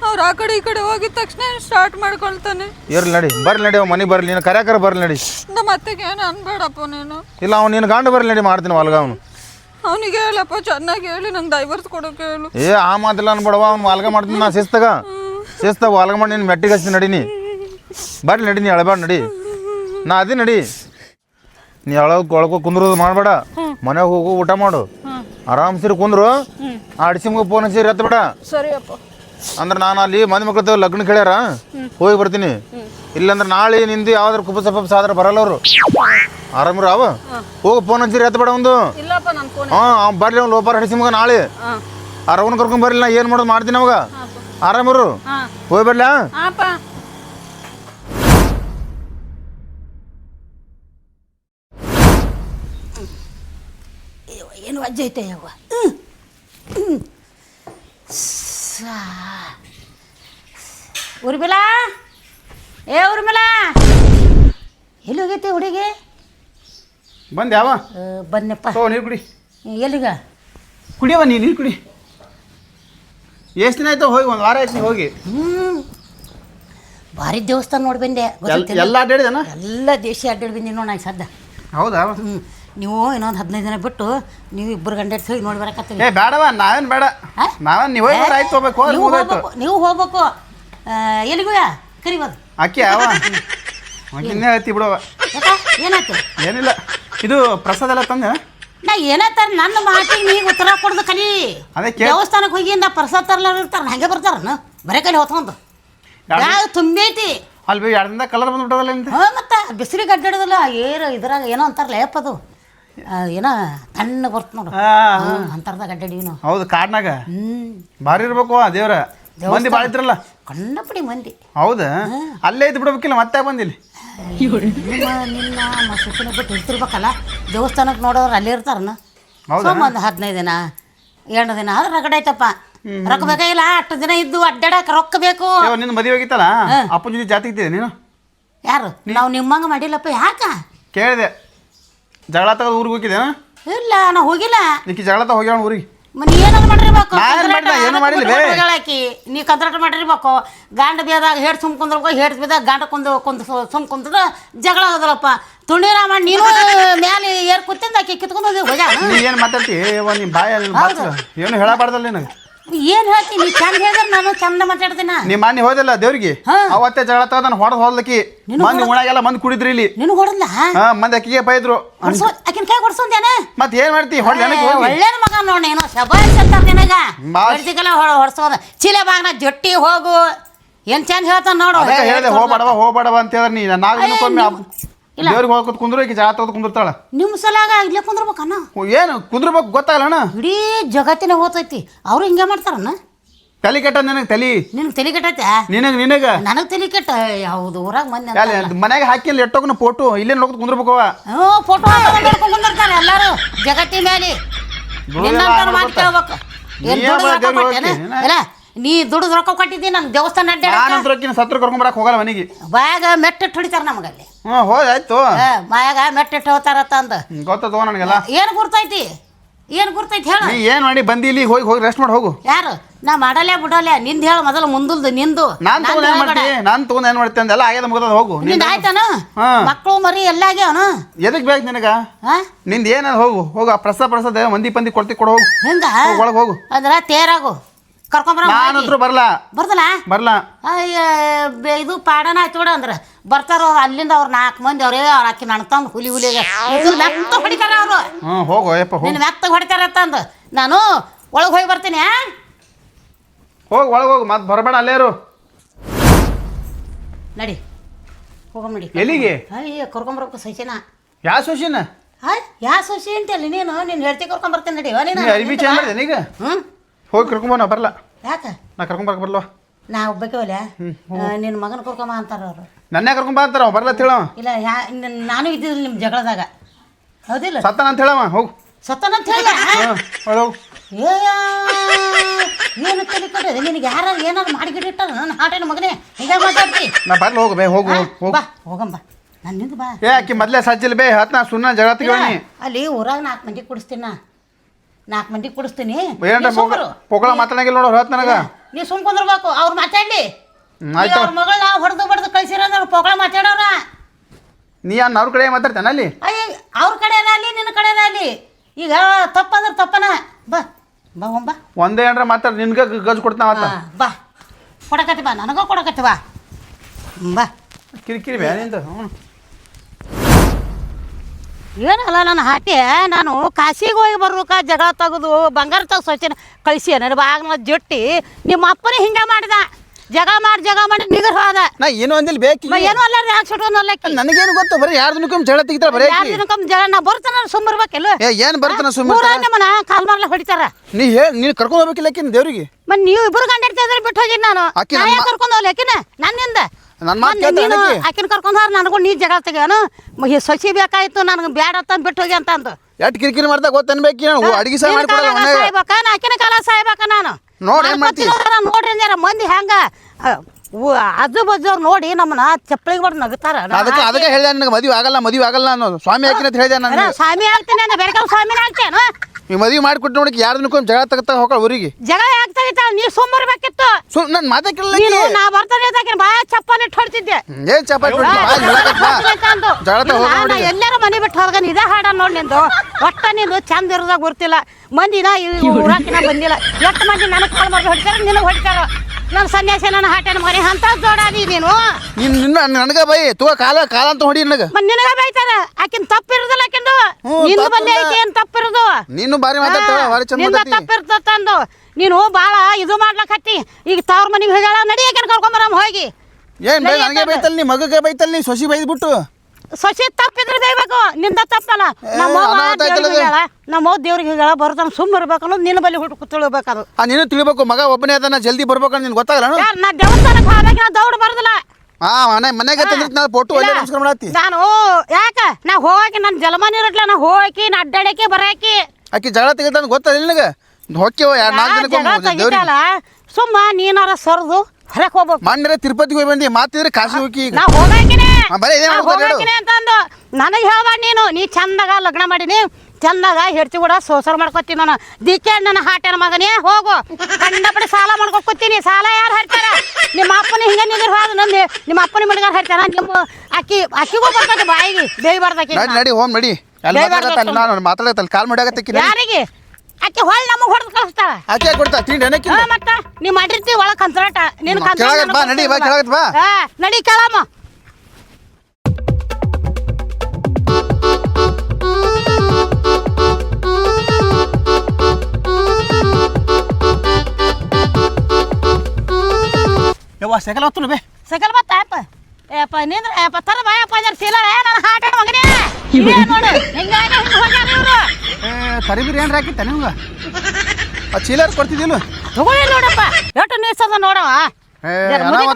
ಅವ್ರು ಆ ಕಡೆ ಈ ಕಡೆ ಹೋಗಿದ ತಕ್ಷಣ ಸ್ಟಾರ್ಟ್ ಮಾಡ್ಕೊಳ್ತಾನೆ. ಇರ್ಲಿ ನಡಿ ಬರ್ಲಿ ನಡಿ ಅವ್ ಮನೆಗೆ ಬರ್ಲಿ ನೀನು ಕರ್ಯಾಕರ ಬರ್ಲಿ ನಡಿ. ನಮ್ಮ ಅತ್ತೆಗೆ ಏನು ಅನ್ಬೇಡಪ್ಪ ನೀನು. ಇಲ್ಲ ಅವ್ನು ನಿನ್ನ ಗಂಡು ಬರ್ಲಿ ನಡಿ ಮಾಡ್ತೀನಿ ಹೊಲಗ ಅವನು. ಅವನಿಗೆ ಹೇಳಪ್ಪ ಚೆನ್ನಾಗಿ ಹೇಳಿ ನಂಗೆ ಡೈವರ್ಸ್ ಕೊಡೋಕೆ ಹೇಳು. ಏ ಆ ಮಾತಿಲ್ಲ ಅನ್ಬಿಡವ ಅವ್ನು ವಾಲ್ಗ ಮಾಡ್ತೀನಿ ನಾ ಶಿಸ್ತಾಗ. ಶಿಸ್ತಾಗ ವಾಲ್ಗ ಮಾಡಿ ನೀನು ಮೆಟ್ಟಿಗೆ ಹಚ್ಚಿ ನಡೀನಿ. ಬರ್ಲಿ ನಡಿ ನೀ ಅಳಬೇಡ ನಡಿ. ನಾ ಅದೇ ನಡಿ. ನೀ ಅಳೋದು ಕೊಳಕು ಕುಂದ್ರೋದು ಮಾಡಬೇಡ. ಮನೆಗೆ ಹೋಗು ಊಟ ಮಾಡು. ಆರಾಮ್ ಸಿರಿ ಕುಂದ್ರು. ಆ ಅಡಿಸಿಮ್ಗೆ ಫೋನ್ ಹಚ್ಚಿರಿ ಎತ್ತ ಬೇಡ. ಸರಿ ಅಪ್ಪ ಅಂದ್ರೆ ನಾನು ಅಲ್ಲಿ ಮಂದಿ ಮಕ್ಳ ಲಗ್ನ ಕೇಳ್ಯಾರ? ಹೋಗಿ ಬರ್ತೀನಿ. ಇಲ್ಲಾಂದ್ರೆ ನಾಳೆ ನಿಂದು ಯಾವ್ದಾರು ಕುಪ್ಪಸ ಸಪ್ಪ ಆದ್ರೆ ಬರಲ್ಲ ಅವರು. ಆರಾಮ್ರ ಅವ. ಹೋಗಿ ಫೋನ್ ಹಚ್ಚಿರಿ ಎತ್ತ ಬೇಡ ಒಂದು ಹಾಂ ಅವ್ನು ಬರ್ಲಿ ಅವ್ನು ಲೋಪಾರ ಹಡಿಸಿ ಮಗ ನಾಳೆ. ಆರಾಮ ಅರವನ್ ಕರ್ಕೊಂಡ್ ಬರ್ಲಿ ನಾ ಏನು ಮಾಡೋದು ಮಾಡ್ತೀನಿ ಅವಾಗ. ಆರಾಮರು ಹೋಗಿ ಬರ್ಲಾ? ಏನು ಅಜ್ಜ ಐತೆ ಯವ್ವ ಹ್ಮ್. ಹ್ಮ್. ಸಾ. ಉರ್ಮಿಳ? ಏ ಉರ್ಮಿಳ? ಎಲ್ಲಿ ಹೋಗೈತಿ ಹುಡುಗಿ? ಬಂದು ಯಾವ? ಆ, ಬನ್ನೆಪ್ಪ. ನೀರು ಕುಡಿ. ಎಲ್ಲಿಗ? ಕುಡಿಯವ ನೀ ನೀರು ಕುಡಿ. ಎಷ್ಟು ದಿನ ಆಯ್ತು ಹೋಗಿ ಒಂದು ವಾರ ಆಯ್ತು ನೀ ಹೋಗಿ? ಹ್ಮ್. ಭಾರಿ ದೇವಸ್ಥಾನ ನೋಡಿ ಬಂದೆ ಎಲ್-? ಎಲ್ಲ ಅಡ್ಡಾಡಿದನ? ಎಲ್ಲ ದೇಶ ಅಡ್ಡಾಡಿ ಬಂದಿ ನೋಡಿ ಸದ್ದ. ಹೌದಾ? ಹ್ಞೂ ನೀವು ಇನ್ನೊಂದು ಹದಿನೈದು ದಿನ ಬಿಟ್ಟು ನೀವು ಇಬ್ಬರು ಗಂಟೆ ಹೋಗಿ ನೋಡಿ ಬರಕತ್ತೀವಿ ಏ ಬೇಡವ ನಾವೇನು ಬೇಡ? ನಾವೇನು ನೀವು ಆಯ್ತು ಹೋಗ್ಬೇಕು ನೀವು. ಹೋಗ್ಬೇಕು. ನೀವು ಹೋಗ್ಬೇಕು. ಎಲ್ಲಿಗೂ ಕರಿಬೋದು ಅಕ್ಕಿ ಯಾವ ಇನ್ನೇ ಐತಿ ಬಿಡವ ಏನಾಯ್ತು ಏನಿಲ್ಲ. ಇದು ಪ್ರಸಾದ ಎಲ್ಲ ತಂದೆ ನಾ ಏನತ್ತಾರ ನನ್ನ ಮಾತಿಗೆ ನೀವು ಉತ್ತರ ಕೊಡೋದು ಕಲಿ. ದೇವಸ್ಥಾನಕ್ಕೆ ಹೋಗಿ ನಾ ಪ್ರಸಾದ ತರಲ್ಲ ಇರ್ತಾರ ಹಂಗೆ ಬರ್ತಾರನ ಬರೇ ಕಲಿ ಹೊತ್ಕೊಂಡು? ಯಾವ ತುಂಬೈತಿ? ಅಲ್ಲಿ ಬಿ ಎರಡರಿಂದ ಕಲರ್ ಬಂದ್ಬಿಟ್ಟದಲ್ಲ ಮತ್ತೆ ಬಿಸಿಲಿಗೆ ಅಡ್ಡಾಡೋದಲ್ಲ ಏರು ಇದ್ರಾಗ ಏನೋ ಅಂತಾರಲ್ಲ ಯಪ್ಪ ಅದು. ಏನೋ ತಣ್ಣ ಬರ್ತ ನೋಡು. ಅಂತರ್ದಾಗ ಅಡ್ಡಾಡಿವಿ ನಾವು ಹೌದು ಕಾಡ್ನಾಗ? ಭಾರಿ ಇರ್ಬೇಕು ದೇವ್ರ. ಮಂದಿ ಭಾಳ ಇದ್ರಲ್ಲ. ಕಣ್ಣಪಡಿ ಮಂದಿ. ಹೌದಾ? ಅಲ್ಲೇ ಇದ್ದು ಬಿಡ್ಬೇಕಿಲ್ಲ ಮತ್ತೆ ಬಂದಿಲ್ಲಿ? ನಿನ್ನ ಮಸುಕಿನ ಬಿಟ್ಟು ಇರ್ತಿರ್ಬೇಕಲ್ಲ. ದೇವಸ್ಥಾನಕ್ಕೆ ನೋಡೋರು ಅಲ್ಲೇ ಇರ್ತಾರನ. ಒಂದು ಹದಿನೈದು ದಿನ ಎರಡು ದಿನ ಆದ್ರೆ ರಗಡ ಐತಪ್ಪ ರೊಕ್ಕ ಬೇಕಾಗಿಲ್ಲ ಅಷ್ಟು ದಿನ ಇದ್ದು ಅಡ್ಡಾಡಕ್ಕೆ ರೊಕ್ಕ ಬೇಕು. ನಿನ್ನ ಮದುವೆ ಆಗಿತ್ತಲ್ಲ ಅಪ್ಪನ ಜೊತೆ ಜಾತಿಗೆ ನೀನು? ಯಾರು? ನಾವು ನಿಮ್ಮಂಗೆ ಮಾಡಿಲ್ಲಪ್ಪ ಯಾಕ? ಕೇಳಿದೆ. ಜಗಳ ತಗದು ಊರಿಗೆ ಹೋಗಿದ್ದೆ ಇಲ್ಲ ನಾ ಹೋಗಿಲ್ಲ. ಈಕಿ ಜಗಳ ತಗ ಹೋಗ್ಯಾವ ಊರಿಗೆ. ಮನೆ ಏನಾದ್ರು ಮಾಡಿರ್ಬೇಕು. ನಾ ಏನ್ ಮಾಡಿಲ್ಲ ಬೇ. ಹಾಕಿ ನೀ ಕಂತ್ರಾಟ ಮಾಡಿರ್ಬೇಕು. ಗಾಂಡ ಬೇದಾಗ ಹೇಡ್ ಸುಮ್ ಕುಂದ್ರಬೇಕು ಹೇಡ್ ಬೇದಾಗ ಗಾಂಡ ಕುಂದು ಕುಂದ ಸುಮ್ ಕುಂದ್ರ ಜಗಳ ಆಗೋದಲ್ಲಪ್ಪ. ತುಣಿರಾಮ ನೀನು ಮ್ಯಾಲೆ ಏರ್ ಕೂತಿಂದ ಆಕಿ ಕಿತ್ಕೊಂಡು ಹೋಗಿ ಹೋಗ್ಯಾಳ? ನೀ ಏನು ಮಾತಾಡ್ತಿ? ಅವ್ವ ನಿಮ್ಮ ಬಾಯಲ್ಲಿ ಮಾತು ಏನು ಹೇಳಬಾರ್ದಲ್ಲ ನಿನಗೆ. ಏನ್ ಹೇಳ್ತೀನಿ ಚಂದ ಹೇಳಿದ್ರೆ ನಾನು ಚಂದ ಮಾತಾಡ್ತೀನ? ನಿಮ್ಮ ಮನೆ ಹೋದಿಲ್ಲ ದೇವ್ರಿಗೆ? ಹಾ. ಅವತ್ತೇ ಜಗಳ ತಗದ ನಾನು ಹೊಡೆದು ಹೋದ್ಲಕ್ಕಿ ಮಂದಿ ಉಣಾಗೆಲ್ಲ ಮಂದಿ ಕುಡಿದ್ರಿ ಇಲ್ಲಿ. ನಿನಗೆ ಹೊಡಲ್ಲ ಹಾ ಮಂದಿ ಅಕ್ಕಿಗೆ ಬೈದ್ರು. ಹೊಡ್ಸೋ ಆಕಿನ ಕೈ ಹೊಡ್ಸೋಂದೇನ ಮತ್ತೆ ಏನ್ ಮಾಡ್ತಿ? ಹೊಡ್ಲಿ ನನಗೆ ಹೋಗಿ. ಒಳ್ಳೇದ ಮಗ ನೋಡಿ ಏನೋ ಶಬಾಷ್ ಅಂತಾರ ನಿನಗ. ಬಾಸ್. ಹೊಡ್ಸಿಕಲ್ಲ ಹೊಡ್ಸೋದ. ಚೀಲ ಬಾಗ್ನ ಜೊಟ್ಟಿ ಹೋಗು. ಏನ್ ಚಂದ ಹೇಳ್ತಾನ ನೋಡು. ಅದಕ್ಕೆ ಹೇಳಿದೆ ಹೋಗ್ಬೇಡವ ಹೋಗ್ಬೇಡವ ಅಂತ ಹೇಳಿದ್ರೆ ನೀ. ನಾವು ಅಯ್ಯ, ಇನ್ನೊಮ್ಮೆ ನೀವು- ಇಲ್ಲ. ದೇವ್ರಿಗೆ ಹೋಗ್ಕೊತ್ ಕುಂದ್ರು ಈಕಿ ಜಾಗ ತಗದು ಕುಂದಿರ್ತಾಳ. ನಿಮ್ಮ ಸಲಾಗ ಇಲ್ಲೇ ಕುಂದ್ರಬೇಕನ್ನ ಏನು? ಕುಂದ್ರಬೇಕು ಗೊತ್ತಾಗಲ್ಲಣ್ಣ ಇಡೀ ಜಗತ್ತಿನ ಹೋತೈತಿ. ಅವ್ರು ಹಿಂಗೆ ಮಾಡ್ತಾರಣ್ಣ ತಲೆ ಕೆಟ್ಟ ನಿನಗೆ ತಲಿ? ನಿನಗೆ ತಲೆ ಕೆಟ್ಟೈತೆ? ನಿನಗೆ ನಿನಗ? ನನಗೆ ತಲೆ ಕೆಟ್ಟ. ಯಾವುದು ಊರಾಗ ಮೊನ್ನೆ ಮನೆಗೆ ಹಾಕಿಲ್ಲ ಎಟ್ಟೋಗನ ಫೋಟೋ ಇಲ್ಲೇ ನೋಡ್ಕೊತ ಕುಂದ್ರಬೇಕು ಹ್ಞೂ ಫೋಟೋ ಕುಂದಿರ್ತಾರೆ ಎಲ್ಲಾರು. ಜಗತ್ತಿನ ಮೇಲೆ. ದುಡ್ಡು ನಿನ್ನಂತರ ಏನು ಮಾತು ಕೇಳ್ಬೇಕು. ಏನ್ ನೀ ದುಡ್ದು ರೊಕ್ಕ ಕೊಟ್ಟಿದ್ದಿ ನಂಗೆ ದೇವಸ್ಥಾನ ಅಡ್ಡಾಡ ಸತ್ರ ಕರ್ಕೊಂಡ್ಬರಕ್ ಹೋಗಲ್ಲ ಮನೆಗೆ. ಬಾಯಾಗ ಮೆಟ್ಟಿಟ್ಟು ಹೊಡಿತಾರ ನಮಗಲ್ಲಿ. ಹ್ಞೂ ಹೋದ್ ಆಯ್ತು. ಬಾಯಾಗ ಮೆಟ್ಟಿಟ್ಟು ಹೋಗ್ತಾರತ್ತ ಅಂದ. ಹ್ಮ್, ಗೊತ್ತದ ನನಗೆಲ್ಲ. ಏನು ಗುರ್ತೈತಿ? ಏನು ಗುರ್ತೈತಿ ಹೇಳ. ನೀ ಏನು ಮಾಡಿ ಬಂದಿ ಇಲ್ಲಿ ಹೋಗಿ ಹೋಗಿ ರೆಸ್ಟ್ ಮಾಡಿ ಹೋಗು. ಯಾರು? ನಾ ಮಾಡಲೇ ಬಿಡಲ್ಯಾ? ನಿಂದು ಹೇಳು ಮೊದಲು ಮುಂದಲ್ದು ನಿಂದು. ನಾನ್ ತಗೊಂಡ್ ಏನ್ ಮಾಡ್ತೀನಿ. ಮಾಡ್ತಿ? ನಾನ್ ತಗೊಂಡ್ ಏನ್ ಮಾಡ್ತಿ ಅಂದೆಲ್ಲ ಆಗ್ಯದ ಮುಗದ ಹೋಗು. ನಿಂದು ಆಯ್ತಾನ? ಹಾ. ಮಕ್ಕಳು ಮರಿ ಎಲ್ಲ ಆಗ್ಯಾವನು? ಎದಕ್ ಬೇಕು ನಿನಗ? ಹಾ? ನಿಂದ ಏನ ಹೋಗು ಹೋಗು ಆ ಪ್ರಸಾದ ಪ್ರಸಾದ ಮಂದಿ ಪಂದಿ ಕೊಡ್ತಿ ಕೊಡು ಹೋಗು. ಹೆಂಗ? ಹೋಗ್ ಒಳಗ್ ಹೋಗು. ಅಂದ್ರ ತೇರಾಗು. ನಾನಂತ್ರು ಬರ್ಲ? ಬರ್ದಲ್ಲ ಬರ್ಲಾ. ಇದು ಪಾಡನ ಆಯ್ತು ಬಿಡ ಅಂದ್ರೆ. ಬರ್ತಾರ ಅವ್ರು ಅಲ್ಲಿಂದ ಅವ್ರು ನಾಲ್ಕು ಮಂದಿ ಅವ್ರೇ ಅವ್ರ ಆಕಿ ನಣ್ತಂದು ಹುಲಿ ಹುಲಿಗೆ. ಮೆತ್ತ ಹೊಡಿತಾರ ಅವರು. ಹ್ಞೂ ಹೋಗು ಯಪ್ಪ ಹೋಗು. ನಿನ್ನ ಮೆತ್ತ ಹೊಡಿತಾರ ಅಂತಂದು. ನಾನು ಒಳಗೆ ಹೋಗಿ ಬರ್ತೀನಿ? ಹೋಗಿ ಒಳಗೆ ಹೋಗಿ ಮತ್ತೆ ಬರಬೇಡ ಅಲ್ಲೇ ಇರು. ನಡಿ. ಹೋಗಮ್ ನಡಿ. ಎಲ್ಲಿಗೆ? ಅಯ್ಯ ಕರ್ಕೊಂಬರ್ಬೇಕು ಸಚಿನ ಯಾ ಸೊಸಿನ? ಹಾಯ್ ಯಾ ಸೊಸಿ ಅಂತಲ್ಲಿ ನೀನು? ನೀನು ಹೇಳ್ತಿ ಕರ್ಕೊಂಬರ್ತೀನಿ ನಡಿ. ನೀನು ಚೇಂಜ್ ಮಾಡಿದೆ ಈಗ ಹ್ಞೂ ಹೋಗಿ ಕರ್ಕೊಂಬ ನಾ ಬರಲ್ಲ ಯಾಕ? ನಾ ಕರ್ಕೊಂಬರಕ್ಕೆ ಬರಲ್ವಾ ನಾ ಒಬ್ಬಕ್ಕೆ ನಿನ್ನ ಮಗನ ಕರ್ಕೊಂಬ ಅಂತಾರ ಅವರು. ನನ್ನೇ ಕರ್ಕೊಂಬ ಅಂತಾರ ಅವ ಬರ್ಲ ತಿಳವ ಇಲ್ಲ ಯಾ ನಾನು ಇದ್ದಿದ್ದಿಲ್ಲ ನಿಮ್ಮ ಜಗಳದಾಗ. ಹೌದಿಲ್ಲ? ಸತ್ತನ ಅಂತ ಹೇಳವ ಹೋಗು. ಸತ್ತನಂತ ಹೇಳ ಹಾಂ? ಒಳಗೆ ಏ ಏನು ತಲೆ ಕಟ್ಟದೆ? ನಿನಗೆ ಯಾರು ಏನಾರು ಮಾಡಿಗಿಟ್ಟಿಟ್ಟಾರ ನನ್ನ ಹಾಟೇನ ಮಗನೇ ಹಿಂಗೆ ಮಾತಾಡ್ತಿ? ನಾ ಬರಲ್ಲ ಹೋಗು ಬೇ ಹೋಗು ಹೋಗು ಬಾ ಹೋಗಂಬ. ನಾನು ನಿಂದು ಬಾ. ಏ ಆಕಿ ಮೊದ್ಲೇ ಸಜ್ಜಿಲ್ ಬೇ ಹತ್ ನಾ ಸುಣ್ಣ ಜಗಳ ತೆಗಿವನಿ ಅಲ್ಲಿ ಊರಾಗ ನಾಲ್ಕು ಮಂದಿ ಕುಡಿಸ್ತೀನಿ ನಾ. ನಾಲ್ಕು ಮಂದಿ ಕುಡಿಸ್ತೀನಿ. ಸುಮ್ರು. ಪೊಗಳ ಮಾತಾಡಂಗಿಲ್ಲ ನೋಡು ಹತ್ ನನಗ. ನೀ ಸುಮ್ ಕುಂದ್ರಬೇಕು. ಅವ್ರು ಮಾತಾಡ್ಲಿ ಹ್ಮ್, ಆಯ್ತು. ಅವ್ರ ಮಗಳನ್ನ ಹೊಡೆದು ಬಡ್ದು ಕಳ್ಸಿರ ಪೊಗಳ ಮಾತಾಡೋರ ನೀ ಅನ್ನ ಅವ್ರ ಕಡೆ ಮಾತಾಡ್ತಾನ ಅಲ್ಲಿ? ಅಯ್ಯ ಅವ್ರ ಕಡೆ ಅಲ್ಲಿ ನಿನ್ನ ಕಡೆ ಅಲ್ಲಿ. ಈಗ ತಪ್ಪಂದ್ರೆ ತಪ್ಪನ. ಬಾ ಬಾ ಬಾ. ಒಂದೇ ಏನ್ರ ಮಾತಾಡ್ ನಿನ್ಗ ಗಜ್ ಕೊಡ್ತಾನ ಬಾ. ಕೊಡಕತ್ತಿ ಬಾ ನನಗೂ ಕೊಡಕತ್ತಿ ಬಾ. ಬಾ. ಕಿರಿಕಿರಿ ಬೇರೆ ಹ್ಞೂ ಏನಲ್ಲ ನನ್ನ ಹಾಟಿ ನಾನು ಕಾಶಿಗೆ ಹೋಗಿ ಬರ್ಬೇಕ? ಜಗ ತೆಗೆದು ಬಂಗಾರ ತೆಗೆದು ಸ್ವಚ್ಛನ ಕಳಿಸಿ ನನ್ನ ಬಾಗ್ನ ಜೊಟ್ಟಿ ನಿಮ್ಮ ಅಪ್ಪನೇ ಹಿಂಗೆ ಮಾಡಿದ. ಜಗ ಮಾಡಿ ಜಗ ಮಾಡಿ ನಿಗರ್ ಹೋದ ನಾ ಏನು ಅಂದಿಲ್ಲ ಬೇಕು ಏನು ಅಲ್ಲ ಯಾಕೆ ಸುಟ್ಕೊಂಡ್ ನನಗೇನು ಗೊತ್ತು ಬರೀ ಯಾರು ದಿನಕ್ಕೊಮ್ಮೆ ಜಗಳ ತೆಗಿತಾರ ಬರೀ ಯಾರು ದಿನಕ್ಕೊಮ್ಮೆ ಜಗ ನಾ ಬರ್ತಾನ ಸುಮ್ಮರ್ಬೇಕಿಲ್ಲ ಏ ಏನು ಬರ್ತಾನ ಸುಮ್ಮನೆ ಊರ ನಮ್ಮನ ಕಾಲ್ ಮಾರ್ಲ ಹೊಡಿತಾರ. ನೀ ಹೇಳಿ ನೀನು ಕರ್ಕೊಂಡು ಹೋಗ್ಬೇಕಿಲ್ಲ ದೇವ್ರಿಗೆ? ಮನ್ ನೀವು ಇಬ್ರು ಗಂಡ ಇರ್ತಿದ್ರೆ ಬಿಟ್ಟು ಹೋಗಿ ನಾನು. ಕರ್ಕೊಂಡು ಹೋಗ್ಲಿ ಆಕಿನ? ನನ್ನಿಂದ? ನನ್ ಮಾತು ಕೇಳ್ತಾಳ ಆಕಿ? ಆಕಿನ ಕರ್ಕೊಂಡು ಹೋದ್ರೆ ನನಗೂ ನೀ ಜಗಳ ತೆಗಿಯೋನು ಮ- ಈ ಸಸಿ ಬೇಕಾಯ್ತು ನನಗೆ ಬೇಡ ಅಂತ ಬಿಟ್ಟು ಹೋಗಿ ಅಂತ ಅಂದು. ಎಷ್ಟು ಕಿರಿಕಿರಿ ಮಾಡ್ತಾ ಗೊತ್ತನ್ಬೇಕು ನಾನು ಅಡಿಗೆ ಸಹ ನಿನ್ನ ಮಾಡ್ಕೊಡಲ್ಲ ಕಾಲಾಗ ಮನ್ಯಾಗ. ಸಾಯ್ಬೇಕಾ ನಾ ಆಕಿನ ಕಾಲ ಸಾಯ್ಬೇಕ ನಾನು. ನೋಡಿ ಏನ್ ಮಾಡ್ತಿ? ನೋಡ್ರಿ ಅಂದ್ಯಾರ ಮಂದಿ ಹೆಂಗ ಅಜ್ಜು ಬಜ್ಜವ್ರು ನೋಡಿ ನಮ್ಮನ್ನ ಚಪ್ಪಳಿಗೆ ಬಡ್ ನಗುತ್ತಾರ ಅದಕ್ಕೆ ಅದಕ್ಕೆ ಹೇಳಿದೆ ನನಗೆ ಮದುವೆ ಆಗಲ್ಲ ಮದುವೆ ಆಗಲ್ಲ ಅನ್ನೋದು ಸ್ವಾಮಿ ಹಾಕಿನ ಅಂತ ಹೇಳಿದೆ ನಾನು ಸ್ವಾಮಿ ಆಗ್ತೀನಿ ಅಂದ್ರೆ ಬೇರೆ ಸ್ವಾಮಿನ ಆಗ್ತೇನು? ಈ ಮದುವೆ ಮಾಡಿಕೊಟ್ಟು ನೋಡಕ್ ಯಾರು ಜಗ ಜಗಳ ತಗತ್ತ ಹೋಗಳ ಊರಿಗೆ? ಜಗಳ ಯಾಕೆ ತೆಗಿತಾಳ? ನೀ ಸುಮ್ಮರ್ಬೇಕಿತ್ತು ಸುಮ್ ನನ್ನ ಮಾತೆ ಕೇಳಲ್ಲ ನೀನು ನಾ ಬರ್ತಾನೆ ಇದ್ದಾಕಿನ ಬಾಯ ಚಪ್ಪಲಿ ಇಟ್ಟು ಹೊಡ್ತಿದ್ದೆ. ಏನ್ ಚಪಾತಿ ಬಿಟ್ಟು ಹೇಳಕತ್ನ ಜಗಳ ತಗ. ಹೋಗ ನೋಡಿ ಎಲ್ಲಾರ ಮನೆ ಬಿಟ್ಟು ಹೋದಾಗ ಇದೇ ಹಾಡ ನೋಡಿ ನಿಂದು. ಒಟ್ಟ ನೀನು ಚಂದ ಇರೋದಾಗ ಗೊತ್ತಿಲ್ಲ. ಮಂದಿನ ಊರಾಕಿನ ಬಂದಿಲ್ಲ. ಎಷ್ಟು ಮಂದಿ ನನಗೆ ಕಾಲ್ ಮಾಡಿ ಹೊಡಿತಾರ ನಿನಗೆ ಹೊಡಿತಾರ. ನನ್ನ ಸನ್ಯಾಸಿ ನನ್ನ ಹಾಟೆನ ಮರಿ ಅಂತ ಜೋಡಾದಿ ನೀನು. ನೀನು ನಿನ್ನ ನನಗೆ ಬೈ ತಗೋ ಕಾಲ ಕಾಲ ಅಂತ ಹೊಡಿ ನನಗ. ಮನ್ ನಿನಗ ಬೈತಾರ ಆಕಿನ ತಪ್ಪಿರೋದಿಲ್ಲ ಆಕಿಂದು. ನಿನ್ನ ಬಲ್ಲಿ. ಐತಿ ಏನ್ ತಪ್ಪಿರೋದು ನೀನು ಬಾರಿ ಮಾತಾಡ್ತಾವ ಬಾರಿ ಚಂದ ತಪ್ಪು ಮಾತಾಡ್ತಿ ತಪ್ಪಿರ್ತಂದು ನೀನು ಬಾಳ ಇದು ಮಾಡ್ಲಕತ್ತಿ. ಈಗ ತವ್ರ ಮನೆಗೆ ಹೋಗ್ಯಾಳ ನಡಿ ಆಕಿನ ಕರ್ಕೊಂಬರಮ್ಮ ಹೋಗಿ. ಏನ್ ಬೈ ನನಗೆ ಬೈತಲ್ಲ ಬೈತಲ್ ನೀ ಮಗಗೆ ಬೈತಲ್ ನೀ ಸೊಸಿ ಬೈದ್ಬಿಟ್ಟು. ಸೊಸಿ ತಪ್ಪಿದ್ರೆ ಬೈಬೇಕು ನಿಂದ ತಪ್ಪಲ್ಲ. ನಮ್ಮ ನಮ್ಮ ದೇವ್ರಿಗೆ ಹೇಳ ಬರ್ತಾನ ಸುಮ್ಮ ಇರ್ಬೇಕು ಅನ್ನೋದು ನಿನ್ನ ಬಲ್ಲಿ ಹುಟ್ಟು ತಿಳ್ಬೇಕದು ನೀನು ತಿಳಿಬೇಕು ಮಗ ಒಬ್ಬನೇ ಅದನ್ನ ಜಲ್ದಿ ಬರ್ಬೇಕು ನಿನ್ಗೆ ಗೊತ್ತಾಗಲ್ಲ ನಾ ದೇವಸ್ಥಾನಕ್ಕೆ ಹೋದಾಗ ನಾ ದೌಡ್ ಬರೋದಿಲ್ಲ. ಹಾ ಮನೆ ಮನೆಗೆ ನಾನು ಫೋಟೋ ಅಲ್ಲೇ ನಮಸ್ಕಾರ ಮಾಡತ್ತಿ. ನಾನು ಯಾಕ? ನಾ ಹೋಗಿ ನನ್ನ ಜಲಮಾನಿ ಇರಟ್ಲ ನಾ ಹೋಗಿ ನಾ ಅಡ್ಡಾಡಕ್ಕೆ ಬರಾಕಿ. ಆಕಿ ಜಗಳ ತೆಗಿತಾನ ಗೊತ್ತಲ್ಲ ನಿನಗೆ? ಎರಡು ನಾಲ್ಕು ದಿನಕ್ಕೆ ಸುಮ್ಮ ನೀನಾರ ಸರ್ದು ಹೊರಕ್ ಹೋಗ್ಬೇಕು ತಿರುಪತಿಗೆ ಹೋಗಿ ಬಂದಿ ಮಾತಿದ್ರೆ ಕಾಶಿ ಹೋಗಿ ನಾ ಹೋಗಾಕಿನೇ ಹಾ, ಬರೀ ಇದೇ ನಾ ಮಾಡ್ಬೋದು ಹೇಳು. ಹೋಗಾಕಿನೇ ಅಂತ ನನಗೆ ಹೇಳ್ಬಾರ ನೀನು. ನೀ ಚಂದಾಗ ಲಗ್ನ ಮಾಡೀನಿ ಚಂದಾಗ ಹೆಡ್ತಿ ಕೂಡ ಸೋಸರ್ ಮಾಡ್ಕೊತೀನಿ ನಾನು. ದಿಕ್ಕೆ ನನ್ನ ಹಾಟೆನ ಮಗನೇ ಹೋಗು. ಕಂಡಪಡಿ ಸಾಲ ಮಾಡ್ಕೊತೀನಿ ಸಾಲ ಯಾರು ಹರ್ತಾರ ನಿಮ್ಮ ಅಪ್ಪನ ಹಿಂಗೆ ನಿಂದ್ರೆ ಹೋದ ನನ್ನ ನಿಮ್ಮ ಅಪ್ಪನ ಮಡಿಗಾರ ಹರ್ತಾರ ನಿಮ್ಮ ಅಕ್ಕಿ ಅಕ್ಕಿಗೂ ಬರ್ತದೆ ಬಾಯಿಗೆ. ಬೇಯ್ಬಾರ್ದಕ್ಕಿ ನಡಿ ನಡಿ ಹೋಮ್ ನಡಿ. ಅಲ್ಲಿ ಮಾತಾಡತ್ತಲ್ಲ ನಾನು ಮಾತಾಡತ್ತಲ್ಲ. ಕಾಲ್ ಮಾಡಿ ಆಗತ್ತೆ ಯಾರಿಗೆ? ಅಕ್ಕಿ ಹೊಳ್ ನಮಗ್ ಹೊಡೆದು ಕಳಿಸ್ತಾಳ. ಆಕೆ ಕೊಡ್ತಾ ತಿಂಡಿ ಏನಕ್ಕೆ ಹಾ, ಮತ್ತ ನೀ ಮಾಡಿರ್ತಿ ಒಳಗ್ ಕಂತ್ರಾಟ ನಿನ್ ಹ್ಮ್, ಕೆಳಗತ್ ಬಾ, ನಡಿ, ಬಾ, ಕೆಳಗತ್ ಬಾ. ಹಾ ನಡಿ ಕೆಳಮ್ಮ ಯವ್ವ ಸೈಕಲ್ ಹತ್ತು ಬೇ. ಸಕಲ್ ಬತ್ತ ಅಪ್ಪ? ಏಪ್ಪ ನಿಂದ್ರ ಏಪ್ಪ ತರ ಬಾಯಪ್ಪ ಅಂದ್ರೆ ಸೀಲ ನನ್ನ ಹಾಟ ಮಗನೇ ಇದೇ ನೋಡು ಹಿಂಗಾಗಿ ಹಿಂಗ್ ಹೋಗ್ಯಾರ ಇವ್ರು? ತರಿಬಿರಿ ಏನ್ರ ಹಾಕಿತ್ತ ನಿಮ್ಗೆ? ಆ ಚೀಲರ್ ಕೊಡ್ತಿದ್ದಿಲ್ಲ ತಗೊಳ್ಳಿ ನೋಡಪ್ಪ. ಎಷ್ಟು ನೀಸದ ನೋಡವ.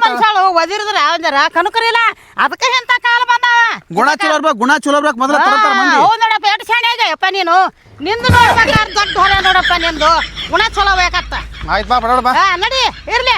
ಮನುಷ್ಯಳು ಒದಿರಿದ್ರ ಜರ ಕನಕರಿಲ್ಲ ಅದಕ್ಕೆ ಎಂತ ಕಾಲ ಬಂದಾವ? ಗುಣ ಚಲೋ ಇರ್ಬೇಕು ಗುಣ ಚಲೋ ಇರ್ಬೇಕು ಮೊದಲ ತರತಾರ ಮಂದಿ. ಹೌದು ನೋಡಪ್ಪ ಎಷ್ಟು ಶಾಣೆ ಯಪ್ಪ ನೀನು? ನಿಂದು ನೋಡ್ಬೇಕಾದ್ರೆ ದೊಡ್ಡ ಹೊರೆ ನೋಡಪ್ಪ ನಿಂದು. ಗುಣ ಚಲೋ ಬೇಕತ್ತ ಆಯ್ತು ಬಾ ಬಾ. ನಡಿ ಇರ್ಲಿ.